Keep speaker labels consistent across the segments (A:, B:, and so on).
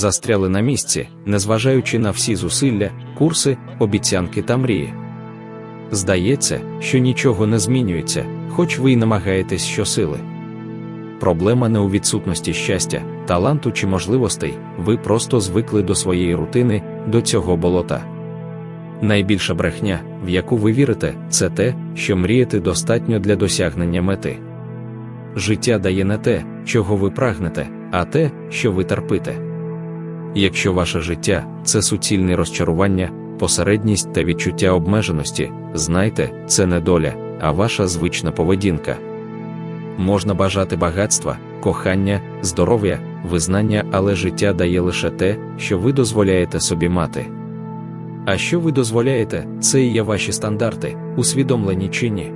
A: застряли на місці, незважаючи на всі зусилля, курси, обіцянки та мрії. Здається, що нічого не змінюється, хоч ви й намагаєтесь щосили. Проблема не у відсутності щастя, таланту чи можливостей, ви просто звикли до своєї рутини, до цього болота. Найбільша брехня, в яку ви вірите, це те, що мріяти достатньо для досягнення мети. Життя дає не те, чого ви прагнете, а те, що ви терпите. Якщо ваше життя це суцільне розчарування, посередність та відчуття обмеженості, знайте, це не доля, а ваша звична поведінка. Можна бажати багатства, кохання, здоров'я, визнання, але життя дає лише те, що ви дозволяєте собі мати. А що ви дозволяєте, це і є ваші стандарти, усвідомлені чи ні.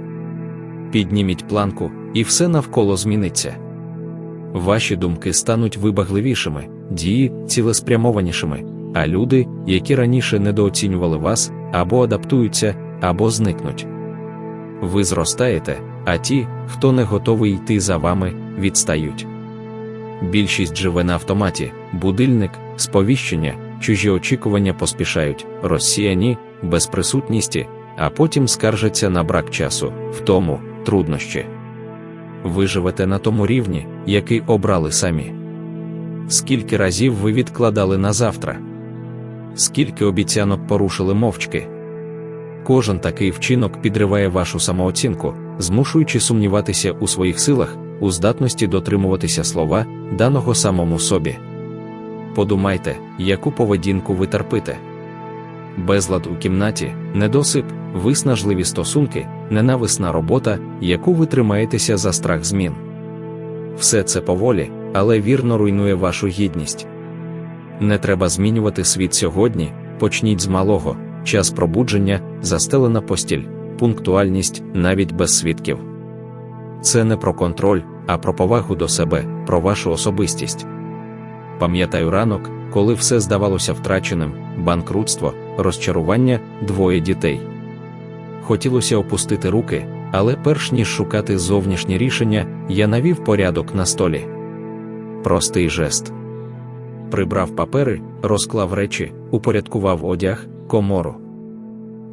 A: Підніміть планку, і все навколо зміниться. Ваші думки стануть вибагливішими, дії цілеспрямованішими, а люди, які раніше недооцінювали вас, або адаптуються, або зникнуть. Ви зростаєте, а ті, хто не готовий йти за вами, відстають. Більшість живе на автоматі, будильник, сповіщення, чужі очікування поспішають, розсіяні, без присутності, а потім скаржаться на брак часу, втому, труднощі. Ви живете на тому рівні, який обрали самі. Скільки разів ви відкладали на завтра? Скільки обіцянок порушили мовчки? Кожен такий вчинок підриває вашу самооцінку, змушуючи сумніватися у своїх силах, у здатності дотримуватися слова, даного самому собі. Подумайте, яку поведінку ви терпите. Безлад у кімнаті, недосип, виснажливі стосунки, ненависна робота, яку ви тримаєтеся за страх змін. Все це поволі, але вірно руйнує вашу гідність. Не треба змінювати світ сьогодні, почніть з малого, час пробудження, застелена постіль, пунктуальність навіть без свідків. Це не про контроль, а про повагу до себе, про вашу особистість. Пам'ятаю ранок, коли все здавалося втраченим, банкрутство, розчарування, двоє дітей. Хотілося опустити руки, але перш ніж шукати зовнішнє рішення, я навів порядок на столі. Простий жест. Прибрав папери, розклав речі, упорядкував одяг, комору.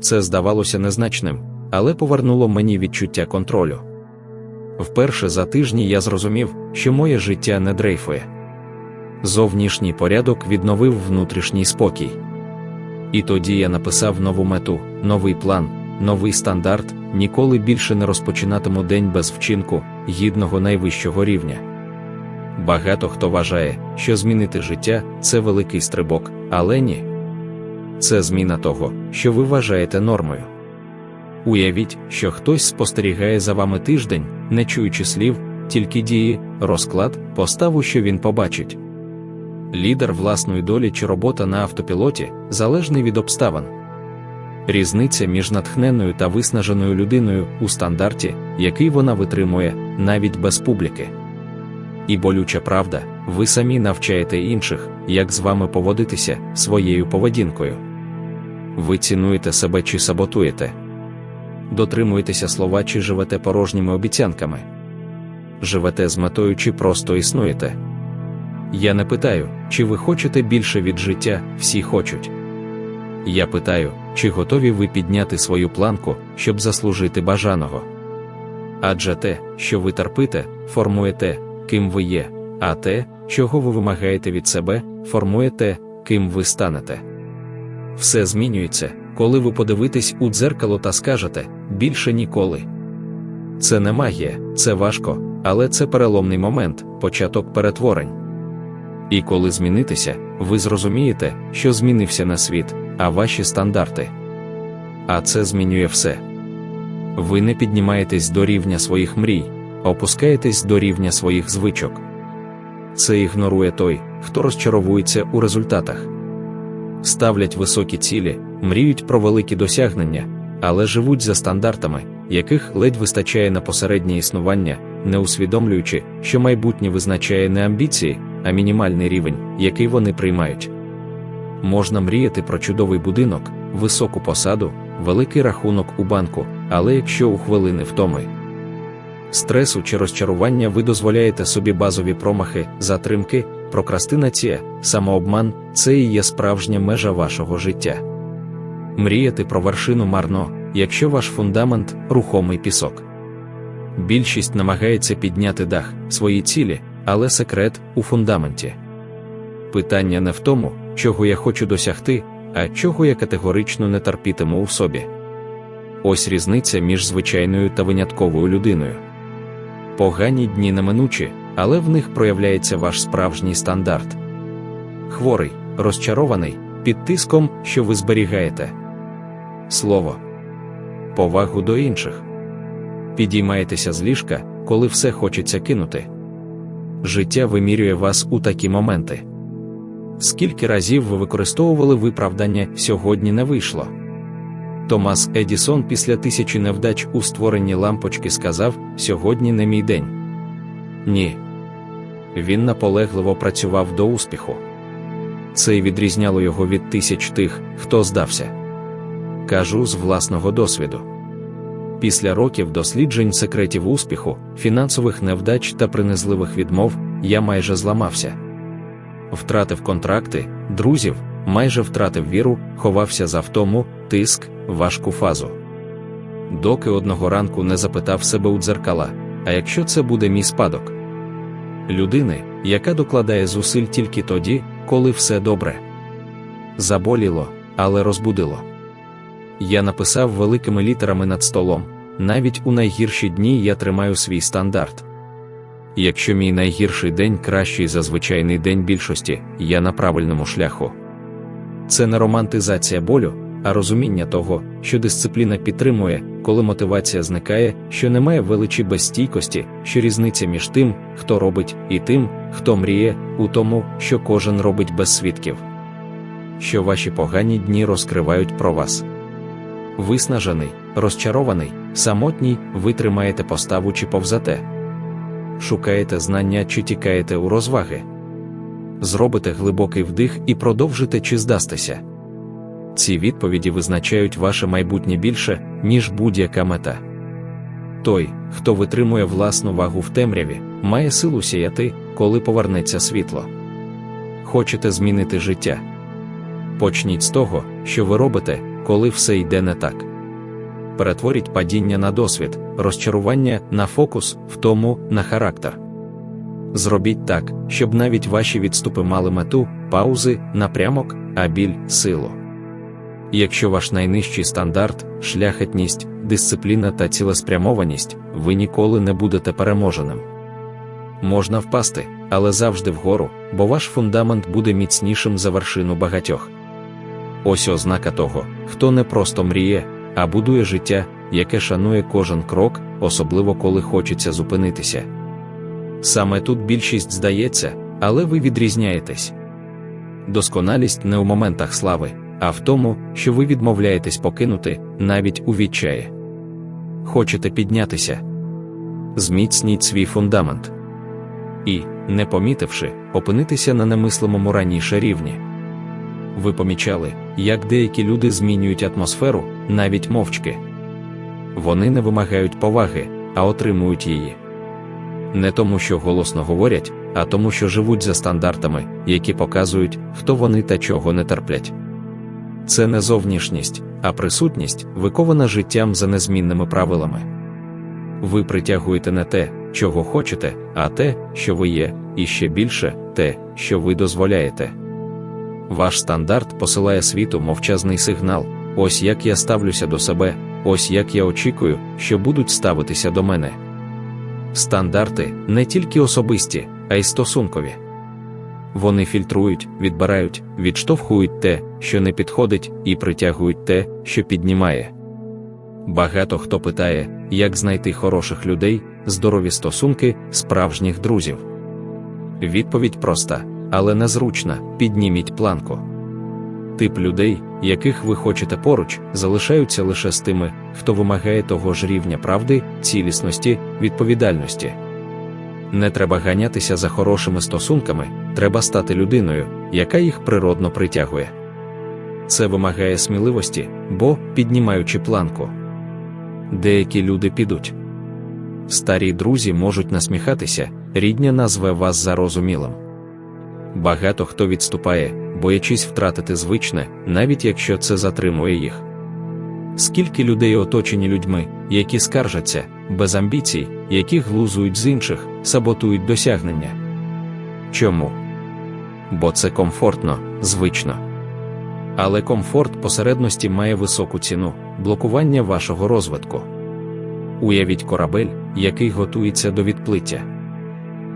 A: Це здавалося незначним, але повернуло мені відчуття контролю. Вперше за тижні я зрозумів, що моє життя не дрейфує. Зовнішній порядок відновив внутрішній спокій. І тоді я написав нову мету, новий план, новий стандарт, ніколи більше не розпочинатиму день без вчинку, гідного найвищого рівня. Багато хто вважає, що змінити життя це великий стрибок, але ні. Це зміна того, що ви вважаєте нормою. Уявіть, що хтось спостерігає за вами тиждень, не чуючи слів, тільки дії, розклад, поставу, що він побачить. Лідер власної долі чи робота на автопілоті залежний від обставин. Різниця між натхненною та виснаженою людиною у стандарті, який вона витримує, навіть без публіки. І болюча правда, ви самі навчаєте інших, як з вами поводитися своєю поведінкою. Ви цінуєте себе чи саботуєте, дотримуєтеся слова чи живете порожніми обіцянками, живете з метою чи просто існуєте. Я не питаю, чи ви хочете більше від життя, всі хочуть. Я питаю, чи готові ви підняти свою планку, щоб заслужити бажаного. Адже те, що ви терпите, формує те, ким ви є, а те, чого ви вимагаєте від себе, формує те, ким ви станете. Все змінюється, коли ви подивитесь у дзеркало та скажете більше ніколи. Це не магія, це важко, але це переломний момент, початок перетворень. І коли змінитися, ви зрозумієте, що змінився на світ, а ваші стандарти. А це змінює все. Ви не піднімаєтесь до рівня своїх мрій, опускаєтесь до рівня своїх звичок. Це ігнорує той, хто розчаровується у результатах. Ставлять високі цілі, мріють про великі досягнення, але живуть за стандартами, яких ледь вистачає на посереднє існування, не усвідомлюючи, що майбутнє визначає не амбіції, а мінімальний рівень, який вони приймають. Можна мріяти про чудовий будинок, високу посаду, великий рахунок у банку, але якщо у хвилини втоми, стресу чи розчарування ви дозволяєте собі базові промахи, затримки, прокрастинація, самообман це і є справжня межа вашого життя. Мріяти про вершину марно, якщо ваш фундамент рухомий пісок. Більшість намагається підняти дах, свої цілі, але секрет у фундаменті. Питання не в тому, чого я хочу досягти, а чого я категорично не терпітиму у собі. Ось різниця між звичайною та винятковою людиною. Погані дні неминучі, але в них проявляється ваш справжній стандарт. Хворий, розчарований, під тиском, що ви зберігаєте. Слово, повагу до інших. Підіймаєтеся з ліжка, коли все хочеться кинути. Життя вимірює вас у такі моменти. Скільки разів ви використовували виправдання сьогодні не вийшло? Томас Едісон після тисячі невдач у створенні лампочки сказав: сьогодні не мій день. Ні. Він наполегливо працював до успіху. Це й відрізняло його від тисяч тих, хто здався. Кажу з власного досвіду. Після років досліджень секретів успіху, фінансових невдач та принизливих відмов я майже зламався. Втратив контракти, друзів, майже втратив віру, ховався за втому, тиск, важку фазу. Доки одного ранку не запитав себе у дзеркала, а якщо це буде мій спадок? Людини, яка докладає зусиль тільки тоді, коли все добре. Заболіло, але розбудило. Я написав великими літерами над столом. Навіть у найгірші дні я тримаю свій стандарт. Якщо мій найгірший день кращий за звичайний день більшості, я на правильному шляху. Це не романтизація болю, а розуміння того, що дисципліна підтримує, коли мотивація зникає, що немає величі безстійкості, що різниця між тим, хто робить, і тим, хто мріє, у тому, що кожен робить без свідків. Що ваші погані дні розкривають про вас. Виснажений, розчарований, самотній, ви тримаєте поставу чи повзате. Шукаєте знання чи тікаєте у розваги. Зробите глибокий вдих і продовжите чи здастися. Ці відповіді визначають ваше майбутнє більше, ніж будь-яка мета. Той, хто витримує власну вагу в темряві, має силу сіяти, коли повернеться світло. Хочете змінити життя? Почніть з того, що ви робите, коли все йде не так. Перетворіть падіння на досвід, розчарування на фокус, втому на характер. Зробіть так, щоб навіть ваші відступи мали мету, паузи, напрямок, а біль силу. Якщо ваш найнижчий стандарт, шляхетність, дисципліна та цілеспрямованість, ви ніколи не будете переможеним. Можна впасти, але завжди вгору, бо ваш фундамент буде міцнішим за вершину багатьох. Ось ознака того, хто не просто мріє, а будує життя, яке шанує кожен крок, особливо коли хочеться зупинитися. Саме тут більшість здається, але ви відрізняєтесь. Досконалість не у моментах слави, а в тому, що ви відмовляєтесь покинути навіть у відчаї. Хочете піднятися, зміцніть свій фундамент і, не помітивши, опинитися на немислимому раніше рівні. Ви помічали, як деякі люди змінюють атмосферу, навіть мовчки. Вони не вимагають поваги, а отримують її. Не тому, що голосно говорять, а тому, що живуть за стандартами, які показують, хто вони та чого не терплять. Це не зовнішність, а присутність, викована життям за незмінними правилами. Ви притягуєте не те, чого хочете, а те, що ви є, і ще більше те, що ви дозволяєте. Ваш стандарт посилає світу мовчазний сигнал: ось як я ставлюся до себе, ось як я очікую, що будуть ставитися до мене. Стандарти не тільки особисті, а й стосункові. Вони фільтрують, відбирають, відштовхують те, що не підходить, і притягують те, що піднімає. Багато хто питає, як знайти хороших людей, здорові стосунки, справжніх друзів. Відповідь проста, але незручна: підніміть планку. Тип людей, яких ви хочете поруч, залишаються лише з тими, хто вимагає того ж рівня правди, цілісності, відповідальності. Не треба ганятися за хорошими стосунками, треба стати людиною, яка їх природно притягує. Це вимагає сміливості, бо, піднімаючи планку, деякі люди підуть. Старі друзі можуть насміхатися, рідня назве вас зарозумілим. Багато хто відступає, боячись втратити звичне, навіть якщо це затримує їх. Скільки людей оточені людьми, які скаржаться, без амбіцій, які глузують з інших, саботують досягнення. Чому? Бо це комфортно, звично. Але комфорт посередності має високу ціну блокування вашого розвитку. Уявіть корабель, який готується до відплиття.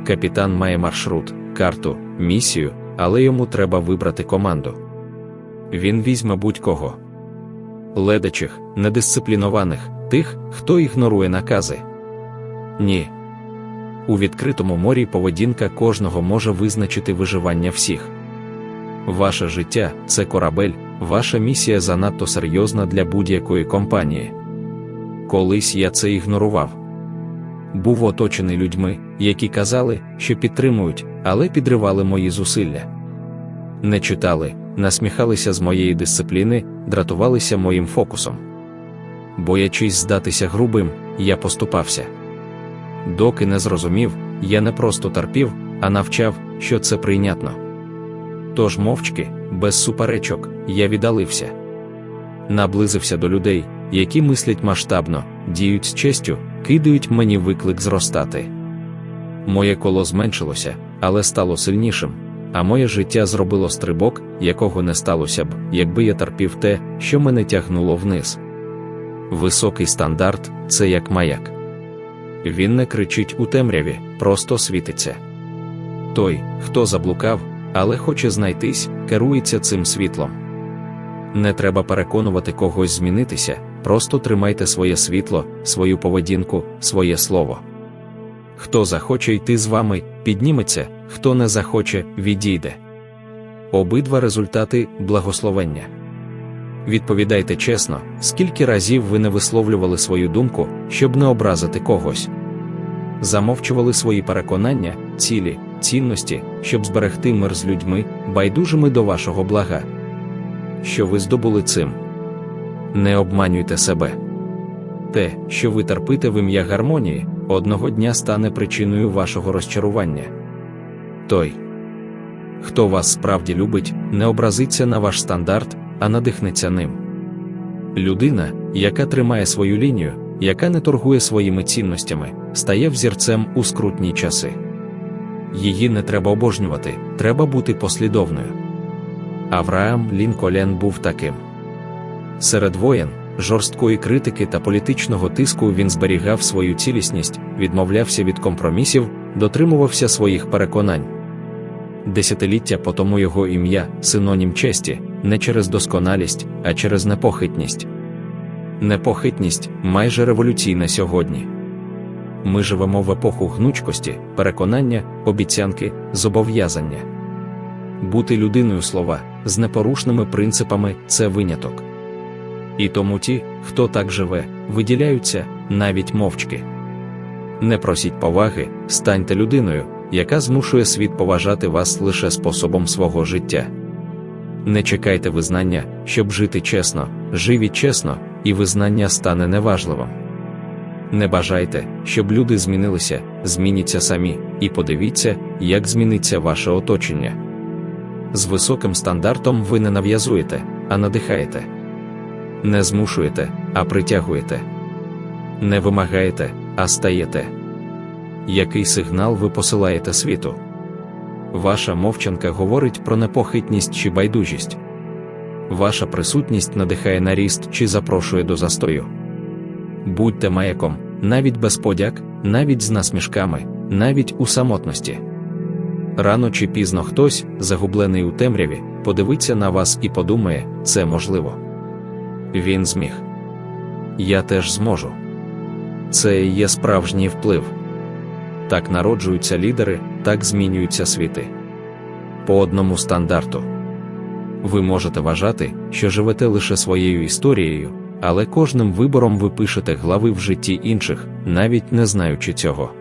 A: Капітан має маршрут, карту, місію, але йому треба вибрати команду. Він візьме будь-кого ледачих, недисциплінованих, тих, хто ігнорує накази. Ні. У відкритому морі поведінка кожного може визначити виживання всіх. Ваше життя це корабель, ваша місія занадто серйозна для будь-якої компанії. Колись я це ігнорував. Був оточений людьми, які казали, що підтримують, але підривали мої зусилля. Не читали, насміхалися з моєї дисципліни, дратувалися моїм фокусом. Боячись здатися грубим, я поступався. Доки не зрозумів, я не просто терпів, а навчав, що це прийнятно. Тож мовчки, без суперечок, я віддалився. Наблизився до людей, які мислять масштабно, діють з честю, кидають мені виклик зростати. Моє коло зменшилося, але стало сильнішим, а моє життя зробило стрибок, якого не сталося б, якби я терпів те, що мене тягнуло вниз. Високий стандарт це як маяк. Він не кричить у темряві, просто світиться. Той, хто заблукав, але хоче знайтись, керується цим світлом. Не треба переконувати когось змінитися, просто тримайте своє світло, свою поведінку, своє слово. Хто захоче йти з вами, підніметься, хто не захоче, відійде. Обидва результати благословення. Відповідайте чесно, скільки разів ви не висловлювали свою думку, щоб не образити когось. Замовчували свої переконання, цілі, цінності, щоб зберегти мир з людьми, байдужими до вашого блага. Що ви здобули цим? Не обманюйте себе. Те, що ви терпите в ім'я гармонії, одного дня стане причиною вашого розчарування. Той, хто вас справді любить, не образиться на ваш стандарт, а надихнеться ним. Людина, яка тримає свою лінію, яка не торгує своїми цінностями, стає взірцем у скрутні часи. Її не треба обожнювати, треба бути послідовною. Авраам Лінколен був таким. Серед воєн, жорсткої критики та політичного тиску він зберігав свою цілісність, відмовлявся від компромісів, дотримувався своїх переконань. Десятиліття по тому його ім'я, синонім честі, не через досконалість, а через непохитність. Непохитність майже революційна сьогодні. Ми живемо в епоху гнучкості, переконання, обіцянки, зобов'язання. Бути людиною слова з непорушними принципами це виняток. І тому ті, хто так живе, виділяються навіть мовчки. Не просіть поваги, станьте людиною, яка змушує світ поважати вас лише способом свого життя. Не чекайте визнання, щоб жити чесно, живіть чесно, і визнання стане неважливим. Не бажайте, щоб люди змінилися, змініться самі, і подивіться, як зміниться ваше оточення. З високим стандартом ви не нав'язуєте, а надихаєте. Не змушуєте, а притягуєте. Не вимагаєте, а стаєте. Який сигнал ви посилаєте світу? Ваша мовчанка говорить про непохитність чи байдужість. Ваша присутність надихає на ріст чи запрошує до застою. Будьте маяком, навіть без подяк, навіть з насмішками, навіть у самотності. Рано чи пізно хтось, загублений у темряві, подивиться на вас і подумає, це можливо. Він зміг. Я теж зможу. Це є справжній вплив. Так народжуються лідери, так змінюються світи. По одному стандарту. Ви можете вважати, що живете лише своєю історією, але кожним вибором ви пишете глави в житті інших, навіть не знаючи цього.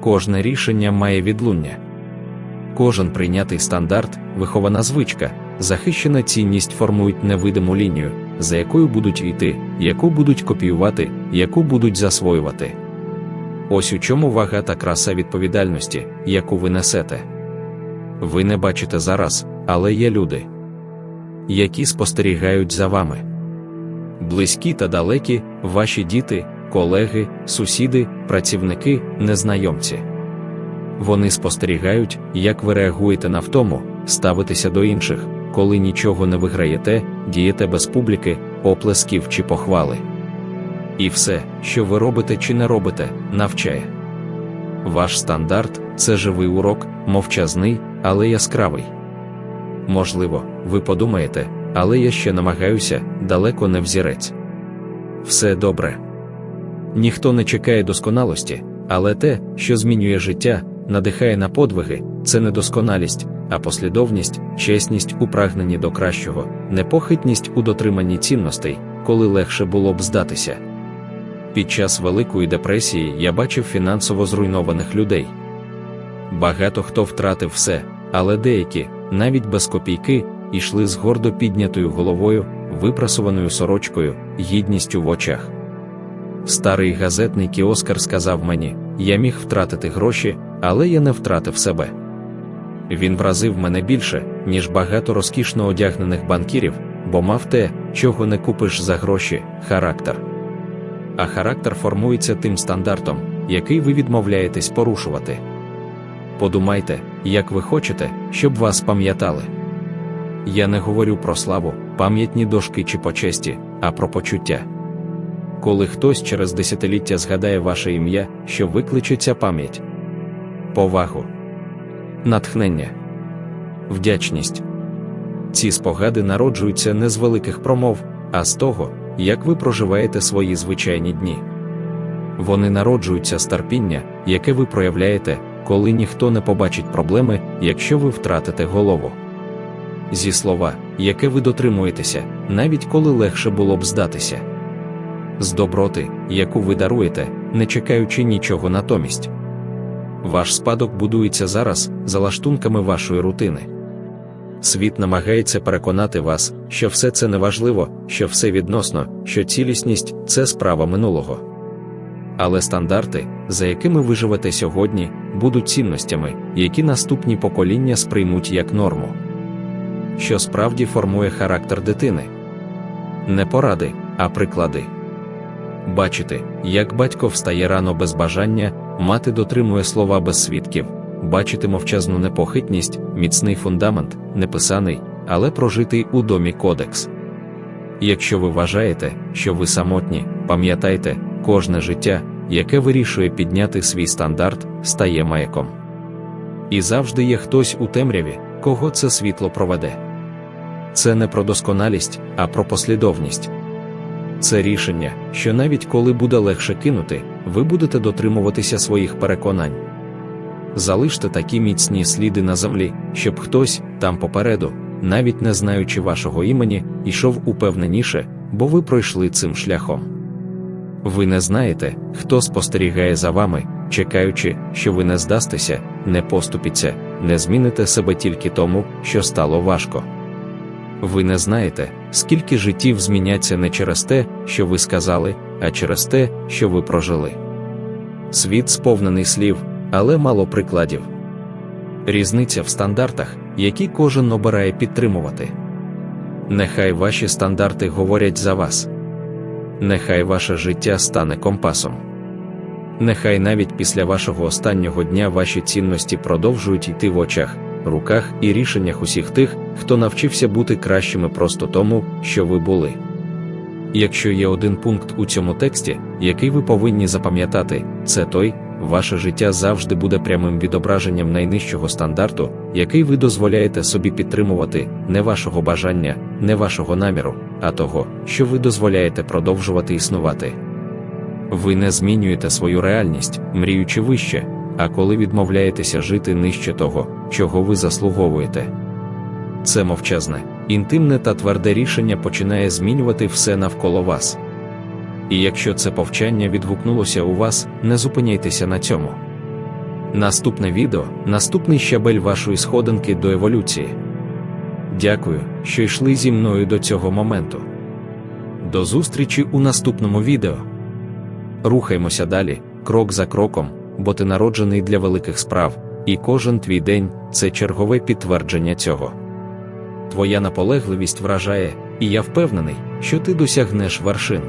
A: Кожне рішення має відлуння. Кожен прийнятий стандарт, вихована звичка, захищена цінність формують невидиму лінію, за якою будуть йти, яку будуть копіювати, яку будуть засвоювати. Ось у чому вага та краса відповідальності, яку ви несете. ви не бачите зараз, але є люди, які спостерігають за вами. Близькі та далекі, ваші діти, колеги, сусіди, працівники, незнайомці. Вони спостерігають, як ви реагуєте на втому, ставитеся до інших, коли нічого не виграєте, дієте без публіки, оплесків чи похвали. І все, що ви робите чи не робите, навчає. Ваш стандарт це живий урок, мовчазний, але яскравий. Можливо, ви подумаєте, але я ще намагаюся, далеко не взірець. Все добре. Ніхто не чекає досконалості, але те, що змінює життя, надихає на подвиги, це не досконалість, а послідовність, чесність у прагненні до кращого, непохитність у дотриманні цінностей, коли легше було б здатися. Під час Великої депресії я бачив фінансово зруйнованих людей. Багато хто втратив все, але деякі, навіть без копійки, йшли з гордо піднятою головою, випрасуваною сорочкою, гідністю в очах. Старий газетний кіоскар сказав мені: я міг втратити гроші, але я не втратив себе. Він вразив мене більше, ніж багато розкішно одягнених банкірів, бо мав те, чого не купиш за гроші, характер. А характер формується тим стандартом, який ви відмовляєтесь порушувати. Подумайте, як ви хочете, щоб вас пам'ятали. Я не говорю про славу, пам'ятні дошки чи почесті, а про почуття. Коли хтось через десятиліття згадає ваше ім'я, що викличе ця пам'ять, повагу, натхнення, вдячність. Ці спогади народжуються не з великих промов, а з того, як ви проживаєте свої звичайні дні. Вони народжуються з терпіння, яке ви проявляєте, коли ніхто не побачить проблеми, якщо ви втратите голову. Зі слова, яке ви дотримуєтеся, навіть коли легше було б здатися. З доброти, яку ви даруєте, не чекаючи нічого натомість. Ваш спадок будується зараз за лаштунками вашої рутини. Світ намагається переконати вас, що все це неважливо, що все відносно, що цілісність це справа минулого. Але стандарти, за якими ви живете сьогодні, будуть цінностями, які наступні покоління сприймуть як норму. Що справді формує характер дитини. Не поради, а приклади. Бачити, як батько встає рано без бажання, мати дотримує слова без свідків, бачити мовчазну непохитність, міцний фундамент, неписаний, але прожитий у домі кодекс. Якщо ви вважаєте, що ви самотні, пам'ятайте, кожне життя, яке вирішує підняти свій стандарт, стає маяком. І завжди є хтось у темряві, кого це світло проведе. Це не про досконалість, а про послідовність. Це рішення, що навіть коли буде легше кинути, ви будете дотримуватися своїх переконань. Залиште такі міцні сліди на землі, щоб хтось там попереду, навіть не знаючи вашого імені, йшов упевненіше, бо ви пройшли цим шляхом. Ви не знаєте, хто спостерігає за вами, чекаючи, що ви не здастеся, не поступіться, не зміните себе тільки тому, що стало важко. Ви не знаєте, скільки життів зміняться не через те, що ви сказали, а через те, що ви прожили. Світ сповнений слів, але мало прикладів. Різниця в стандартах, які кожен обирає підтримувати. Нехай ваші стандарти говорять за вас. Нехай ваше життя стане компасом. Нехай навіть після вашого останнього дня ваші цінності продовжують йти в очах, руках і рішеннях усіх тих, хто навчився бути кращими просто тому, що ви були. Якщо є один пункт у цьому тексті, який ви повинні запам'ятати, це той, ваше життя завжди буде прямим відображенням найнижчого стандарту, який ви дозволяєте собі підтримувати, не вашого бажання, не вашого наміру, а того, що ви дозволяєте продовжувати існувати. Ви не змінюєте свою реальність, мріючи вище, а коли відмовляєтеся жити нижче того, чого ви заслуговуєте. Це мовчазне, інтимне та тверде рішення починає змінювати все навколо вас. І якщо це повчання відгукнулося у вас, не зупиняйтеся на цьому. Наступне відео наступний щабель вашої сходинки до еволюції. Дякую, що йшли зі мною до цього моменту. До зустрічі у наступному відео. Рухаймося далі, крок за кроком, бо ти народжений для великих справ, і кожен твій день це чергове підтвердження цього. Твоя наполегливість вражає, і я впевнений, що ти досягнеш вершин.